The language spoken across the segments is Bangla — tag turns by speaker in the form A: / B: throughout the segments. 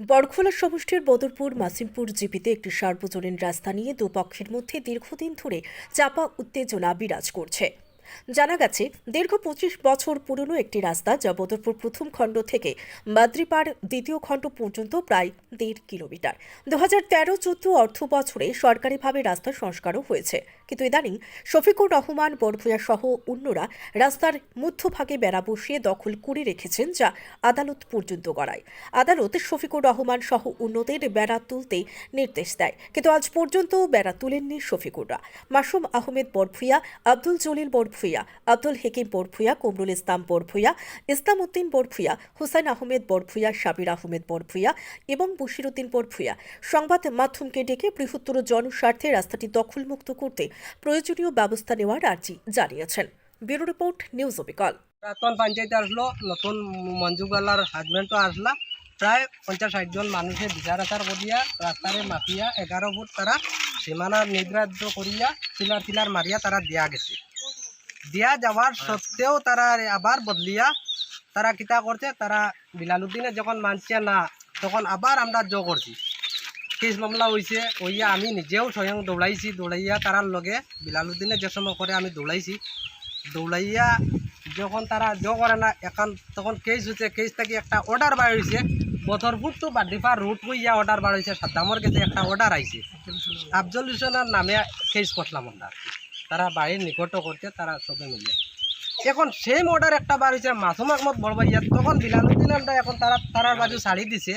A: বড়খোলা সমষ্টির বদরপুর, মাসিমপুর জিপিতে একটি সার্বজনীন রাস্তা নিয়ে দুপক্ষের মধ্যে দীর্ঘদিন ধরে চাপা উত্তেজনা বিরাজ করছে। জানা গেছে, দীর্ঘ পঁচিশ বছর পুরনো একটি রাস্তা যা বদরপুর প্রথম খণ্ড থেকে বাদ্রিপাড় দ্বিতীয় খণ্ড পর্যন্ত প্রায় দেড় কিলোমিটার। দু হাজার তেরো চোদ্দ অর্থ বছরে সরকারিভাবে রাস্তা সংস্কারও হয়েছে। কিন্তু ইদানিং শফিকুর রহমান বরভূয়া সহ অন্যরা রাস্তার মধ্যভাগে বেড়া বসিয়ে দখল করে রেখেছেন যা আদালত পর্যন্ত গড়ায়। আদালত শফিকুর রহমান সহ অন্যদের বেড়া তুলতে নির্দেশ দেয়, কিন্তু আজ পর্যন্ত বেড়া তুলেননি শফিকুররা। মাসুম আহমেদ বরভূয়া আব্দুল জলিল বরভূয়া আব্দুল হেকিম বরভূয়া কমরুল ইসলাম বরভূয়া ইসলাম উদ্দিন বরভূয়া হুসাইন আহমেদ বরভূয়া সাবির আহমেদ বরভূয়া এবং বশিরুদ্দিন বরভূয়া সংবাদ মাধ্যমকে ডেকে বৃহত্তর জনস্বার্থে রাস্তাটি দখলমুক্ত করতে প্রয়োজনীয় ব্যবস্থা নেওয়ার আর্জি জানিয়েছেন। ব্যুরো রিপোর্ট, নিউজ অবিকল।
B: প্রাক্তন পঞ্চায়েতে আসলো, নতুন মঞ্জুগালার হাজবেন্ডও আসলা। প্রায় পঞ্চাশ ষাটজন মানুষের বিচার আচার করিয়া, রাস্তারে মাফিয়া, এগারো ফুট তারা সীমানা নির্ধারিত করিয়া পিলার টিলার মারিয়া তারা দিয়া গেছে। দিয়া যাওয়ার সত্ত্বেও তারা আবার বদলিয়া তারা কিতা করছে, তারা বিলালুদ্দিনে যখন মানছে না, তখন আবার আমরা জো করছি। কেস মামলা হয়েছে হইয়া আমি নিজেও স্বয়ং দৌড়াইছি দৌড়াইয়া তারার লগে বিলালুদ্দিনে যে সময় করে আমি দৌড়াইছি দৌড়াইয়া যখন তারা জ করে না, এখন তখন কেস হয়েছে কেস থেকে একটা অর্ডার বার হয়েছে বথরপুর টু বাডিফা রুট হইয়া অর্ডার বার হয়েছে সাদ্দামর কাছে একটা অর্ডার আইছে আফজল হোসেনের নামে কেস করলাম আমরা তারা বাড়ির নিকট করতে তারা সবে মিলে। এখন সেম অর্ডার একটা বার হয়েছে মাসুম আহমদ বড়বাইয়া তখন বিলালুদ্দিন আমরা এখন তারা তারার বাজু ছাড়ি দিছে।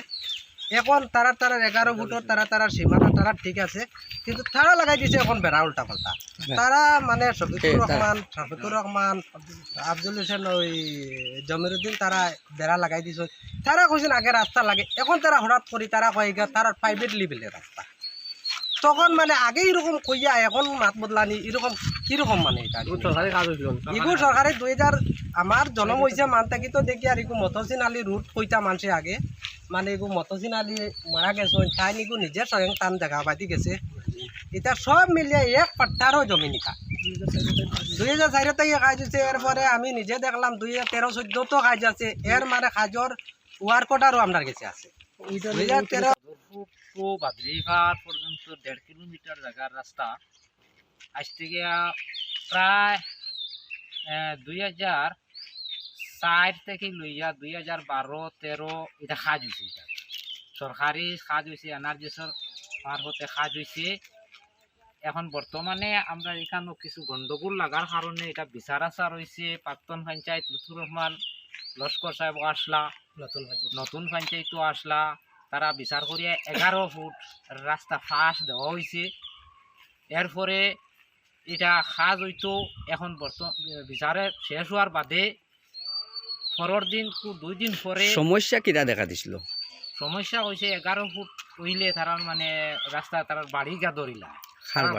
B: এখন তারা তারা এগারো ফুটর তারা তারা সীমানা তারা ঠিক আছে কিন্তু তারা লাগাই দিছে এখন বেড়া উল্টা পাল্টা তারা মানে শফিকুর রহমান শফিকুর রহমান আফজল হোসেন ওই জমিরুদ্দিন তারা বেড়া লাগাই দিছে। তারা কইছেন আগে রাস্তা লাগে এখন তারা হঠাৎ করি তারা কয় গা তারা প্রাইভেট লেভেলের রাস্তা। তখন মানে আগে এরকম কইয়া এখন মাত বদলানি এরকম কীরকম মানে এটা? ইগু সরকারে দুই হাজার আমার জন্ম হয়েছে মান থাকি তো দেখি আর ইগু মতসিন আলী রুট কইতা মানুষে আগে। মানে ইগু মতসিন আলী মারা গেছে তাই ইগু নিজে স্বয়ং টান জায়গা পাতি গেছে। এটা সব মিলিয়ে এক পাট্টারও জমি দুই হাজার চারিতে কাজ হচ্ছে এরপরে আমি নিজে দেখলাম দুই হাজার তেরো চোদ্দতো কাজ আছে। এর মানে কাজর ওয়ার্ক অর্ডারও আপনার কাছে আছে। দুই হাজার তেরো
C: বাদ্রিঘাট পর্যন্ত দেড় কিলোমিটার জায়গার রাস্তা আজ থেকে প্রায় দুই হাজার চার থেকে লইয়া দুই হাজার বারো তেরো এটা সাজ হয়েছে এটা সরকারি কাজ হয়েছে এনার্জিসর মারফতে কাজ হয়েছে এখন বর্তমানে আমরা এখানেও কিছু গন্ডগোল লাগার কারণে এটা বিচার আচার হয়েছে প্রাক্তন পঞ্চায়েত লুথুর রহমান লস্কর সাহেব আসলা
B: নতুন
C: নতুন পঞ্চায়েতও আসলা তারা বিচার করিয়া এগারো ফুট রাস্তা ফাঁস দেওয়া হয়েছে এরপরে এটা সাজ হইতো এখন বর্তমান বিচারে শেষ হওয়ার বাদে পরের দিন দুই দিন পরে
D: সমস্যা কিটা দেখা দিছিল?
C: সমস্যা হয়েছে এগারো ফুট হইলে তারা মানে রাস্তা তার বাড়ি গা ধরিলা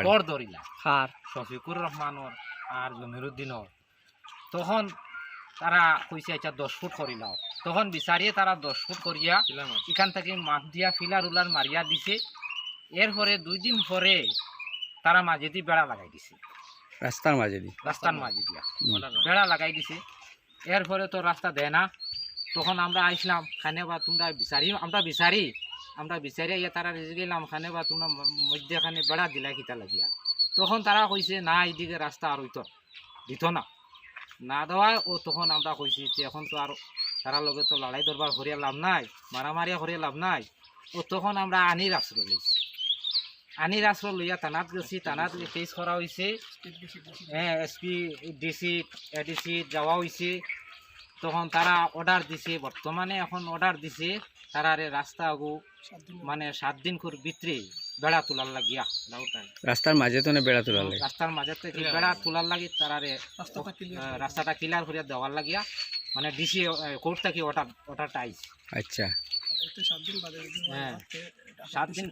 C: গড় ধরিলা
D: খার
C: শফিকুর রহমানর আর জমিরুদ্দিনর তখন তারা কইছে আচ্ছা দশ ফুট করিলাও তখন বিচারিয়ে তারা দশ ফুট করিয়া এখান থেকে মাছ দিয়া ফিলার উলার মারিয়া দিছে। এরপরে দুই দিন পরে তারা মাঝে দিয়ে বেড়া লাগাই দিছে।
D: রাস্তার মাঝে দি
C: রাস্তার মাঝে দিয়া বেড়া লাগাই দিছে। এরপরে তো রাস্তা দেয় না। তখন আমরা আইসলাম খানে বা তোমরা বিচারি, আমরা বিচারি আমরা বিচারি ইয়া তারা গেলাম, খানে বা তোমরা মধ্যেখানে বেড়া দিলা কিতা লাগিয়া। তখন তারা কইছে, না, এইদিকে রাস্তা আর হইতো, দিত না। না দেওয়া ও তখন আমরা কইছি যে, এখন তো আর তারা লগে তো লড়াই দরবার করিয়া লাভ নাই, মারামারিয়া করিয়া লাভ নাই। ও তখন আমরা আনির আশ্রয় লইছি। আনির আশ্রয় লইয়া থানাত গেছি থানাত কেস করা হয়েছে হ্যাঁ এসপি ডিসি এডিসি যাওয়া হয়েছে তখন তারা অর্ডার দিছে বর্তমানে এখন অর্ডার দিছে তারারে রাস্তা আগু মানে সাত দিন করে ভিতরে বেড়া তোলার লাগিয়া।
D: রাস্তার মাঝে তো বেড়া তোলা লাগে।
C: রাস্তার মাঝে থেকে বেড়া তোলার লাগি তারারে রাস্তাটা ক্লিয়ার করিয়া দেওয়ার লাগিয়া মানে ডিসি কোর্ট থেকে অর্ডার অর্ডারটা আইছে।
D: আচ্ছা।
C: হ্যাঁ। সাত দিন